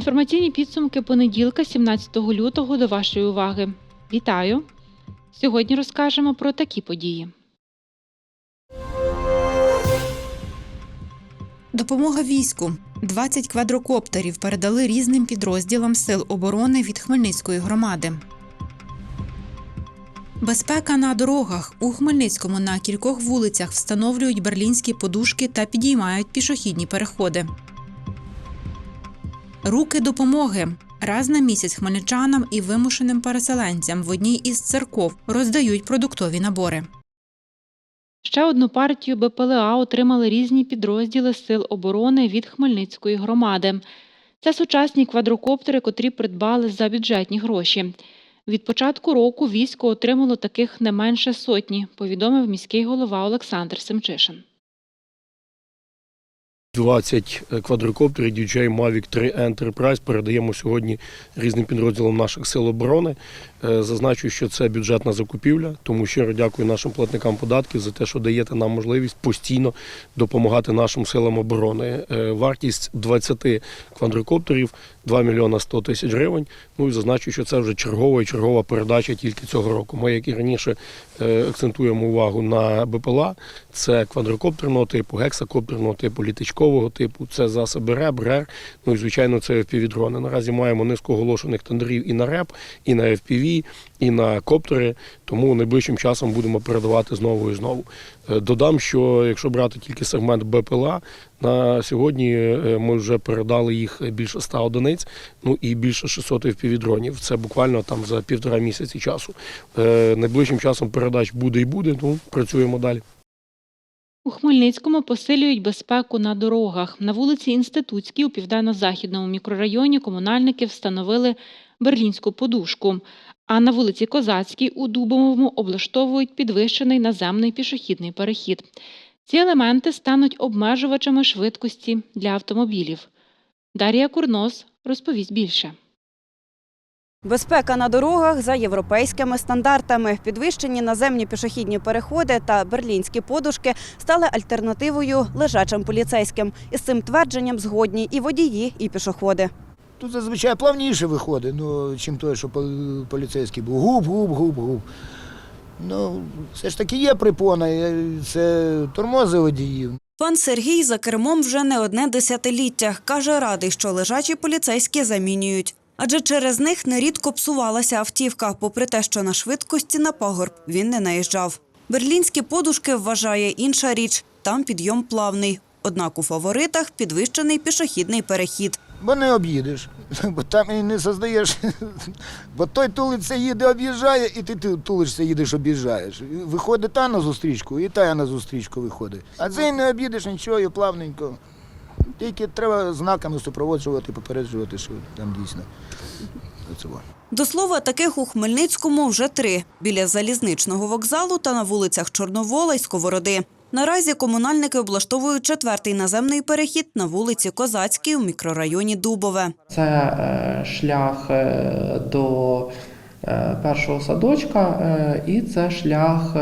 Інформаційні підсумки понеділка, 17 лютого, до вашої уваги. Вітаю! Сьогодні розкажемо про такі події. Допомога війську. 20 квадрокоптерів передали різним підрозділам Сил оборони від Хмельницької громади. Безпека на дорогах. У Хмельницькому на кількох вулицях встановлюють берлінські подушки та підіймають пішохідні переходи. Руки допомоги. Раз на місяць хмельничанам і вимушеним переселенцям в одній із церков роздають продуктові набори. Ще одну партію БПЛА отримали різні підрозділи Сил оборони від Хмельницької громади. Це сучасні квадрокоптери, котрі придбали за бюджетні гроші. Від початку року військо отримало таких не менше сотні, повідомив міський голова Олександр Семчишин. 20 квадрокоптерів DJI Mavic 3 Enterprise передаємо сьогодні різним підрозділам наших сил оборони. Е, Зазначу, що це бюджетна закупівля, тому щиро дякую нашим платникам податків за те, що даєте нам можливість постійно допомагати нашим силам оборони. Е, Вартість 20 квадрокоптерів 2 мільйона 100 тисяч гривень. Ну і зазначу, що це вже чергова і чергова передача тільки цього року. Ми, як і раніше, е, акцентуємо увагу на БПЛА. Це квадрокоптерного типу, гексакоптерного типу, літачкового типу, це засоби РЕБ, РЕР. Ну і звичайно, це FPV-дрони. Наразі маємо низку оголошених тендерів і на РЕП, і на FPV, і на коптери. Тому найближчим часом будемо передавати знову і знову. Е, Додам, що якщо брати тільки сегмент БПЛА, на сьогодні е, ми вже передали їх більше 100 одиниць, ну і більше 600 FPV-дронів. Це буквально там за півтора місяці часу. Е, Найближчим часом передач буде і буде, ну працюємо далі. У Хмельницькому посилюють безпеку на дорогах. На вулиці Інститутській у південно-західному мікрорайоні комунальники встановили берлінську подушку. А на вулиці Козацькій у Дубовому облаштовують підвищений наземний пішохідний перехід. Ці елементи стануть обмежувачами швидкості для автомобілів. Дар'я Курнос розповість більше. Безпека на дорогах за європейськими стандартами. Підвищені наземні пішохідні переходи та берлінські подушки стали альтернативою лежачим поліцейським. Із цим твердженням згодні і водії, і пішоходи. Тут зазвичай плавніше виходить, ну, чим той, що поліцейський був. Губ, губ, губ, губ. Ну, все ж таки є припона, це тормози водіїв. Пан Сергій за кермом вже не одне десятиліття. Каже, радий, що лежачі поліцейські замінюють. Адже через них нерідко псувалася автівка, попри те, що на швидкості на пагорб він не наїжджав. Берлінські подушки вважає інша річ. Там підйом плавний. Однак у фаворитах підвищений пішохідний перехід. Бо не об'їдеш, бо там і не создаєш. Бо той тулиться їде, об'їжджає, і ти ту- тулишся, їдеш, об'їжджаєш. Виходить та на зустрічку, і та на зустрічку виходить. А цей не об'їдеш нічого, і плавненько. Тільки треба знаками супроводжувати, попереджувати, що там дійсно. До слова, таких у Хмельницькому вже три – біля залізничного вокзалу та на вулицях Чорновола й Сковороди. Наразі комунальники облаштовують четвертий наземний перехід на вулиці Козацькій у мікрорайоні Дубове. Це е, шлях е, до е, першого садочка, і це шлях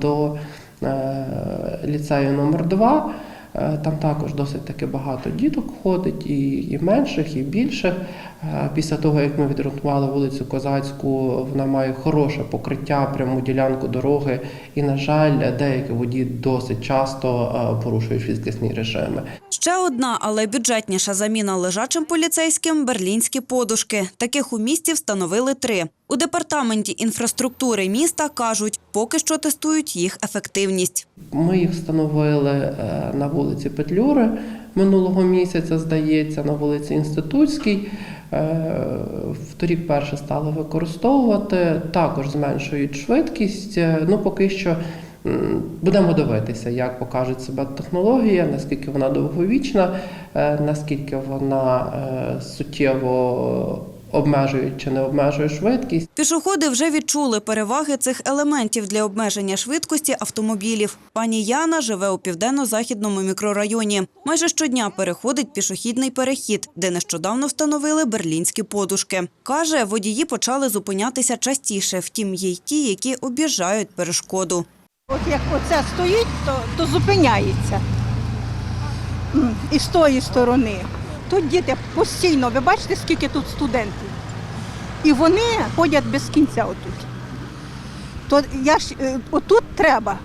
до ліцею номер 2 Е, Там також досить таки багато діток ходить, і, і менших, і більших. Е, Після того, як ми відремонтували вулицю Козацьку, вона має хороше покриття, пряму ділянку дороги. І, на жаль, деякі водії досить часто е, порушують фізкісні режими. Ще одна, але бюджетніша заміна лежачим поліцейським – берлінські подушки. Таких у місті встановили три. У департаменті інфраструктури міста кажуть, поки що тестують їх ефективність. Ми їх встановили е, на вулиці Петлюри минулого місяця, здається, на вулиці Інститутській. Е, Вторік перше стали використовувати, також зменшують швидкість. Е, Ну, поки що будемо дивитися, як покаже себе технологія, наскільки вона довговічна, е, наскільки вона е, суттєво обмежує чи не обмежує швидкість. Пішоходи вже відчули переваги цих елементів для обмеження швидкості автомобілів. Пані Яна живе у південно-західному мікрорайоні. Майже щодня переходить пішохідний перехід, де нещодавно встановили берлінські подушки. Каже, водії почали зупинятися частіше, втім є й ті, які об'їжджають перешкоду. От як оце стоїть, то, то зупиняється. І з тої сторони. Тут діти постійно, ви бачите, скільки тут студентів. І вони ходять без кінця отут. То я ж е, отут треба.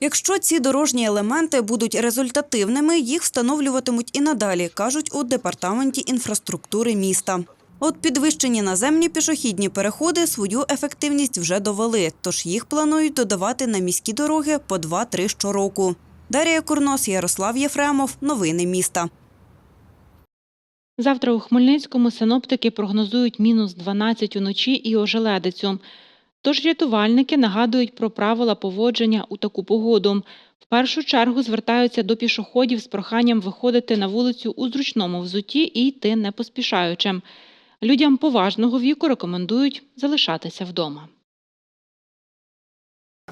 Якщо ці дорожні елементи будуть результативними, їх встановлюватимуть і надалі, кажуть у департаменті інфраструктури міста. От підвищені наземні пішохідні переходи свою ефективність вже довели, тож їх планують додавати на міські дороги по 2-3 щороку. Дар'я Курнос, Ярослав Єфремов. Новини міста. Завтра у Хмельницькому синоптики прогнозують мінус 12 уночі і ожеледицю. Тож рятувальники нагадують про правила поводження у таку погоду. В першу чергу звертаються до пішоходів з проханням виходити на вулицю у зручному взутті і йти не поспішаючи. Людям поважного віку рекомендують залишатися вдома.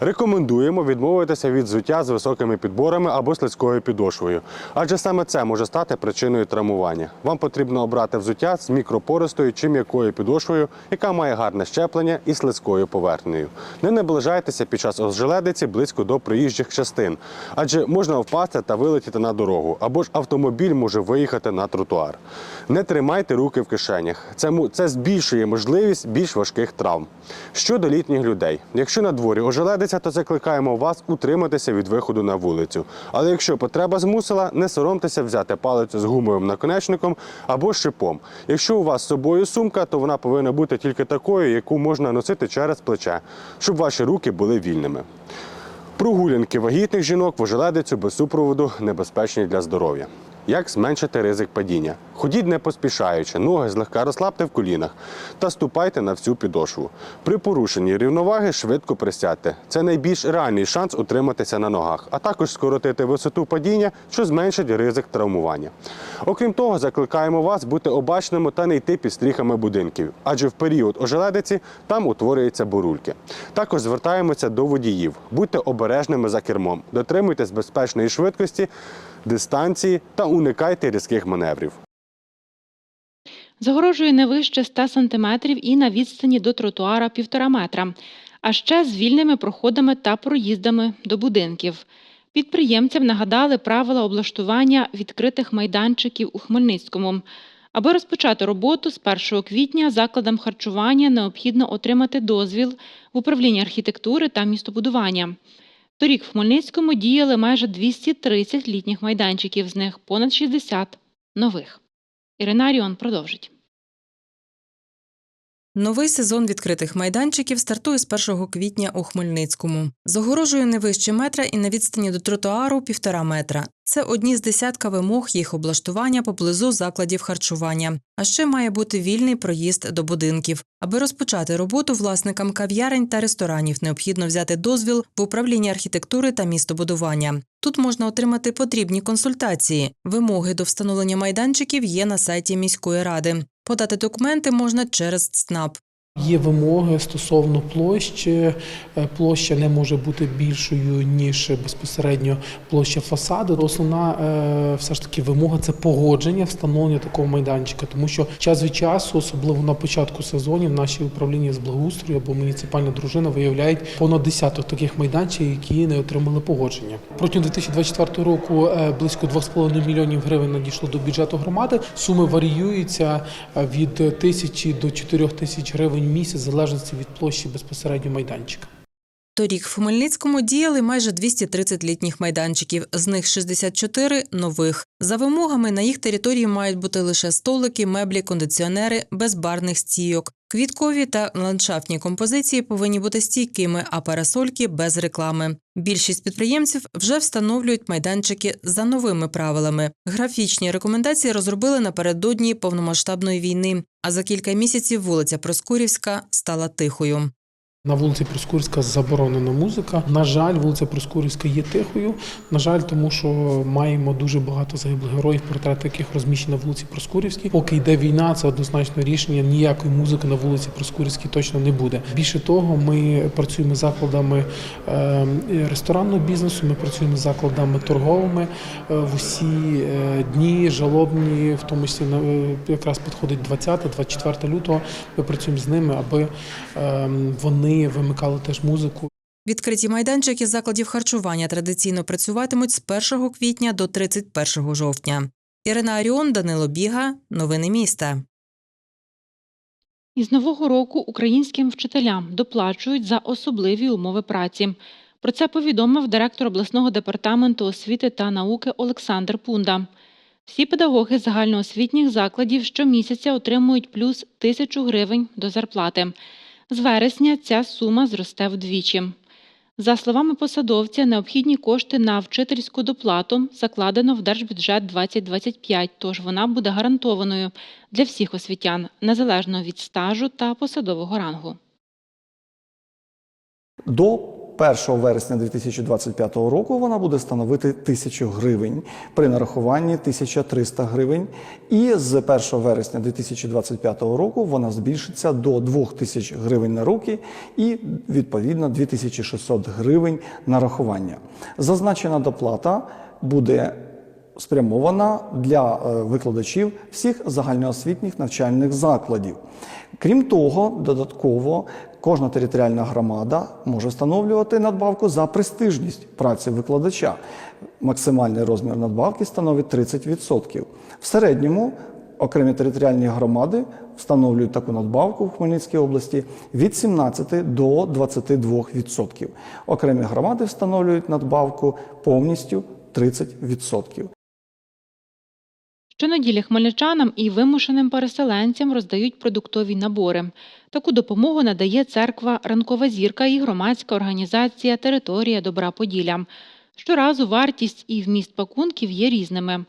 Рекомендуємо відмовитися від взуття з високими підборами або слизькою підошвою, адже саме це може стати причиною травмування. Вам потрібно обрати взуття з мікропористою чи м'якою підошвою, яка має гарне щеплення і слизькою поверхнею. Не наближайтеся під час ожеледиці близько до проїжджих частин, адже можна впасти та вилетіти на дорогу, або ж автомобіль може виїхати на тротуар. Не тримайте руки в кишенях. Це, це збільшує можливість більш важких травм. Щодо літніх людей, якщо на дворі ожеледиться, то закликаємо вас утриматися від виходу на вулицю. Але якщо потреба змусила, не соромтеся взяти палицю з гумовим наконечником або шипом. Якщо у вас з собою сумка, то вона повинна бути тільки такою, яку можна носити через плече, щоб ваші руки були вільними. Прогулянки вагітних жінок в ожеледицю без супроводу небезпечні для здоров'я. Як зменшити ризик падіння? Ходіть не поспішаючи, ноги злегка розслабте в колінах та ступайте на всю підошву. При порушенні рівноваги швидко присядьте. Це найбільш реальний шанс утриматися на ногах, а також скоротити висоту падіння, що зменшить ризик травмування. Окрім того, закликаємо вас бути обачними та не йти під стріхами будинків, адже в період ожеледиці там утворюються бурульки. Також звертаємося до водіїв. Будьте обережними за кермом, дотримуйтесь безпечної швидкості, дистанції та уникайте різких маневрів. Загорожує не вище 100 см і на відстані до тротуара 1,5 метра, а ще з вільними проходами та проїздами до будинків. Підприємцям нагадали правила облаштування відкритих майданчиків у Хмельницькому. Аби розпочати роботу з 1 квітня закладам харчування необхідно отримати дозвіл в управлінні архітектури та містобудування. Торік в Хмельницькому діяли майже 230 літніх майданчиків, з них понад 60 нових. Ірина Аріон продовжить. Новий сезон відкритих майданчиків стартує з 1 квітня у Хмельницькому. Загорожує не вище метра і на відстані до тротуару півтора метра. Це одні з десятка вимог їх облаштування поблизу закладів харчування. А ще має бути вільний проїзд до будинків. Аби розпочати роботу власникам кав'ярень та ресторанів, необхідно взяти дозвіл в управлінні архітектури та містобудування. Тут можна отримати потрібні консультації. Вимоги до встановлення майданчиків є на сайті міської ради. Подати документи можна через ЦНАП. Є вимоги стосовно площі. Е, Площа не може бути більшою ніж безпосередньо площа фасаду. Основна е, все ж таки вимога це погодження встановлення такого майданчика, тому що час від часу, особливо на початку сезонів, наші управління з благоустрою або муніципальна дружина виявляють понад десяток таких майданчиків, які не отримали погодження. Протягом 2024 року е, близько 2,5 мільйонів гривень надійшло до бюджету громади. Суми варіюються від тисячі до 4 тисяч гривень в місяць, в залежності від площі безпосередньо майданчика. Торік в Хмельницькому діяли майже 230 літніх майданчиків, з них 64 – нових. За вимогами на їх території мають бути лише столики, меблі, кондиціонери, без барних стійок. Квіткові та ландшафтні композиції повинні бути стійкими, а парасольки без реклами. Більшість підприємців вже встановлюють майданчики за новими правилами. Графічні рекомендації розробили напередодні повномасштабної війни. А за кілька місяців вулиця Проскурівська стала тихою. На вулиці Проскурська заборонена музика. На жаль, вулиця Проскурівська є тихою. На жаль, тому що маємо дуже багато загиблих героїв, портрети яких розміщені на вулиці Проскурівській. Поки йде війна, це однозначно рішення. Ніякої музики на вулиці Проскурівській точно не буде. Більше того, ми працюємо з закладами е, ресторанного бізнесу. Ми працюємо з закладами торговими е, в усі е, дні жалобні, в тому числі на- якраз підходить 20-24 лютого. Ми працюємо з ними, аби е, вимикали теж музику. Відкриті майданчики закладів харчування традиційно працюватимуть з 1 квітня до 31 жовтня. Ірина Аріон, Данило Біга. Новини міста. Із нового року українським вчителям доплачують за особливі умови праці. Про це повідомив директор обласного департаменту освіти та науки Олександр Пунда. Всі педагоги загальноосвітніх закладів щомісяця отримують плюс тисячу гривень до зарплати. З вересня ця сума зросте вдвічі. За словами посадовця, необхідні кошти на вчительську доплату закладено в Держбюджет 2025, тож вона буде гарантованою для всіх освітян, незалежно від стажу та посадового рангу. До 1 вересня 2025 року вона буде становити 1000 гривень при нарахуванні 1300 гривень. І з 1 вересня 2025 року вона збільшиться до 2000 гривень на руки і відповідно 2600 гривень нарахування. Зазначена доплата буде спрямована для е, викладачів всіх загальноосвітніх навчальних закладів. Крім того, додатково кожна територіальна громада може встановлювати надбавку за престижність праці викладача. Максимальний розмір надбавки становить 30%. В середньому окремі територіальні громади встановлюють таку надбавку в Хмельницькій області від 17 до 22%. Окремі громади встановлюють надбавку повністю 30%. Щонеділі хмельничанам і вимушеним переселенцям роздають продуктові набори. Таку допомогу надає церква Ранкова зірка і громадська організація Територія Добра Поділля. Щоразу вартість і вміст пакунків є різними.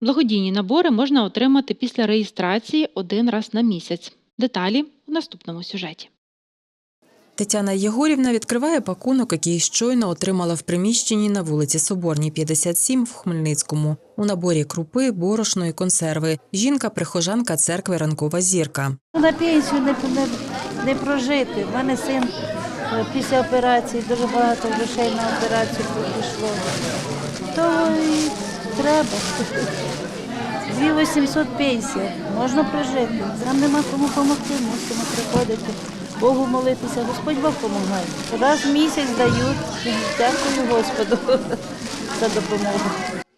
Благодійні набори можна отримати після реєстрації один раз на місяць. Деталі в наступному сюжеті. Тетяна Єгорівна відкриває пакунок, який щойно отримала в приміщенні на вулиці Соборній, 57 в Хмельницькому. У наборі крупи, борошно і консерви. Жінка прихожанка церкви Ранкова зірка. На пенсію не, не, не прожити. У мене син е, після операції дуже багато грошей на операцію пішло. То і треба. 2800 пенсія. Можна прожити. Нам нема кому допомогти, мусимо приходити. Богу молитися, Господь Бог допомагає. Раз в місяць дають. Дякую Господу за допомогу.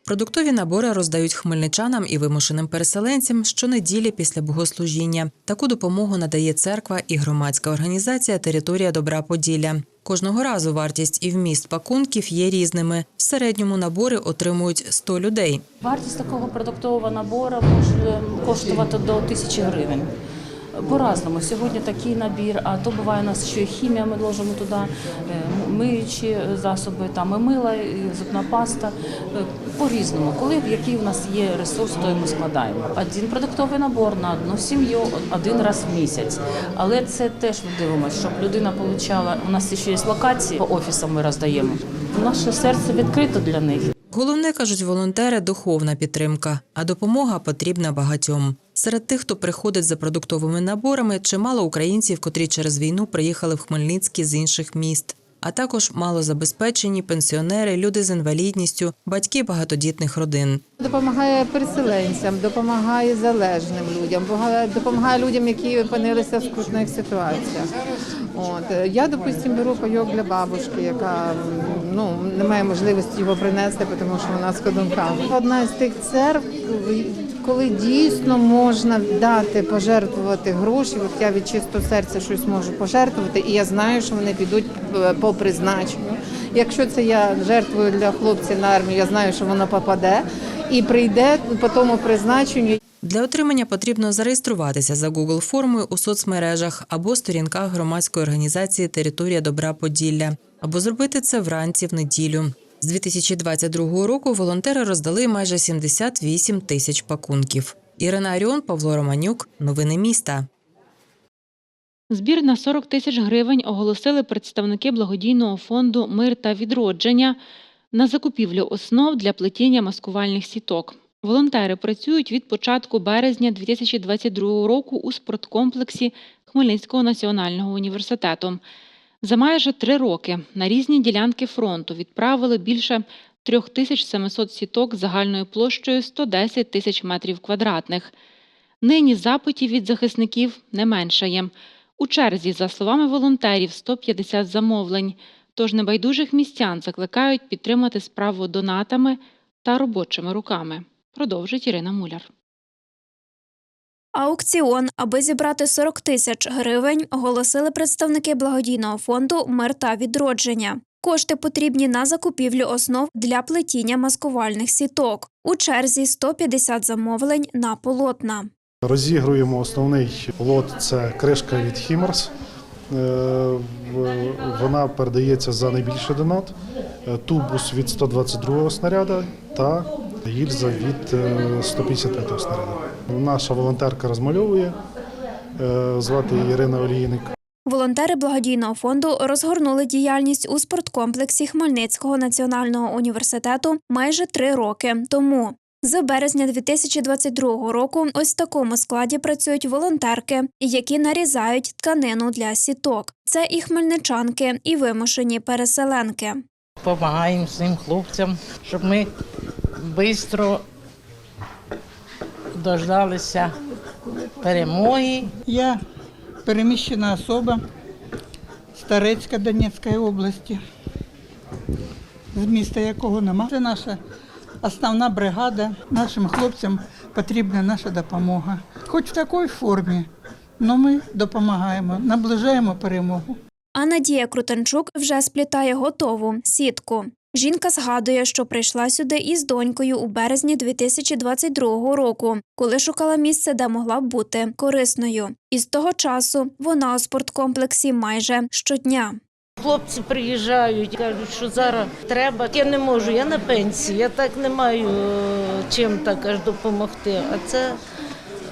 Продуктові набори роздають хмельничанам і вимушеним переселенцям щонеділі після богослужіння. Таку допомогу надає церква і громадська організація Територія Добра Поділля. Кожного разу вартість і вміст пакунків є різними. В середньому набори отримують 100 людей. Вартість такого продуктового набору може коштувати до тисячі гривень. По-разному. Сьогодні такий набір, а то буває у нас ще і хімія, ми ложимо туди, е, миючі засоби, там і мила, і зубна паста. Е, По-різному. Коли який у нас є ресурс, то і ми складаємо. Один продуктовий набор на одну сім'ю один раз в місяць. Але це теж ми дивимося, щоб людина отримала. У нас ще є локації по офісам ми роздаємо. Наше серце відкрито для них. Головне, кажуть волонтери, духовна підтримка, а допомога потрібна багатьом. Серед тих, хто приходить за продуктовими наборами, чимало українців, котрі через війну приїхали в Хмельницький з інших міст. А також малозабезпечені пенсіонери, люди з інвалідністю, батьки багатодітних родин. Допомагає переселенцям, допомагає залежним людям, допомагає- людям, які опинилися в скрутних ситуаціях. От я, допустим, беру пайок для бабушки, яка ну не має можливості його принести, тому що вона з ходунками. Одна з тих церкв, коли дійсно можна дати, пожертвувати гроші. От я від чистого серця щось можу пожертвувати, і я знаю, що вони підуть е, по призначенню. Якщо це я жертвую для хлопців на армію, я знаю, що воно попаде і прийде по тому призначенню. Для отримання потрібно зареєструватися за Google формою у соцмережах або сторінках громадської організації Територія Добра Поділля, або зробити це вранці в неділю. З 2022 року волонтери роздали майже 78 тисяч пакунків. Ірина Аріон, Павло Романюк. Новини міста. Збір на 40 тисяч гривень оголосили представники благодійного фонду Мир та відродження на закупівлю основ для плетіння маскувальних сіток. Волонтери працюють від початку березня 2022 року у спорткомплексі Хмельницького національного університету. За майже три роки на різні ділянки фронту відправили більше 3700 сіток загальною площею 110 тисяч метрів квадратних. Нині запитів від захисників не меншає. У черзі, за словами волонтерів, 150 замовлень. Тож небайдужих містян закликають підтримати справу донатами та робочими руками. Продовжить Ірина Муляр. Аукціон, аби зібрати 40 тисяч гривень, оголосили представники благодійного фонду Мир та відродження. Кошти потрібні на закупівлю основ для плетіння маскувальних сіток. У черзі 150 замовлень на полотна. Розігруємо основний лот це кришка від Хімерс. Е, Вона передається за найбільший донат, Е, тубус від 122 снаряда та гільза від е, 155 снаряда. Наша волонтерка розмальовує, е, звати її Ірина Олійник. Волонтери благодійного фонду розгорнули діяльність у спорткомплексі Хмельницького національного університету майже три роки тому. З березня 2022 року ось в такому складі працюють волонтерки, які нарізають тканину для сіток. Це і хмельничанки, і вимушені переселенки. Допомагаємо цим хлопцям, щоб ми швидко дождалися перемоги. Я переміщена особа Старецька Донецької області, з міста якого нема. Це наша основна бригада. Нашим хлопцям потрібна наша допомога. Хоч в такій формі, але ми допомагаємо, наближаємо перемогу. А Надія Крутанчук вже сплітає готову сітку. Жінка згадує, що прийшла сюди із донькою у березні 2022 року, коли шукала місце, де могла б бути корисною. І з того часу вона у спорткомплексі майже щодня. Хлопці приїжджають, кажуть, що зараз треба. Я не можу, я на пенсії, я так не маю е, чим так аж допомогти. А це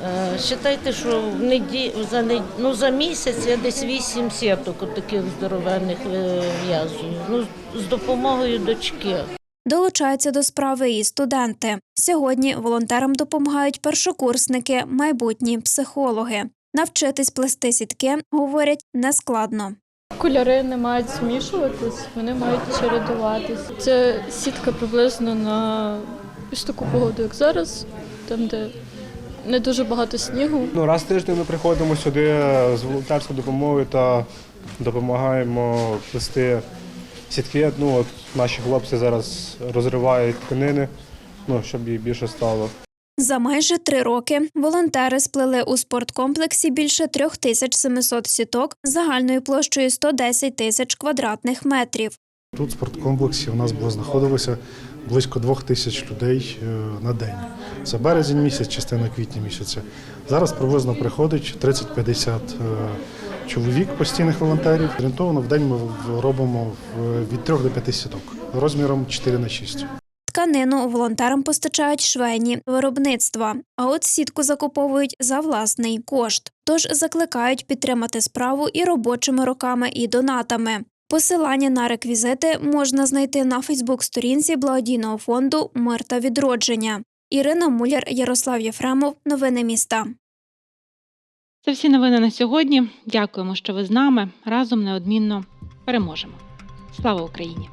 е, вважайте, що в неді... за, нед... ну, за місяць я десь вісім сіток таких здоровенних е, в'язую. Ну, з допомогою дочки. Долучаються до справи і студенти. Сьогодні волонтерам допомагають першокурсники, майбутні психологи. Навчитись плести сітки, говорять, нескладно. Кольори не мають змішуватись, вони мають чередуватись. Це сітка приблизно на ось таку погоду, як зараз, там, де не дуже багато снігу. Ну, раз в тиждень ми приходимо сюди з волонтерською допомогою та допомагаємо плести сітки. Ну, от наші хлопці зараз розривають тканини, ну, щоб їх більше стало. За майже три роки волонтери сплели у спорткомплексі більше 3700 сіток загальною площею 110 тисяч квадратних метрів. Тут в спорткомплексі у нас було знаходилося близько двох тисяч людей е, на день. Це березень місяць, частина квітня місяця. Зараз приблизно приходить 30-50 е, чоловік постійних волонтерів. Орієнтовно в день ми робимо від 3 до 5 сіток розміром 4 на 6. Тканину волонтерам постачають швейні виробництва, а от сітку закуповують за власний кошт. Тож закликають підтримати справу і робочими руками, і донатами. Посилання на реквізити можна знайти на Фейсбук-сторінці благодійного фонду Мир та відродження. Ірина Муляр, Ярослав Єфремов, новини міста. Це всі новини на сьогодні. Дякуємо, що ви з нами. Разом неодмінно переможемо. Слава Україні!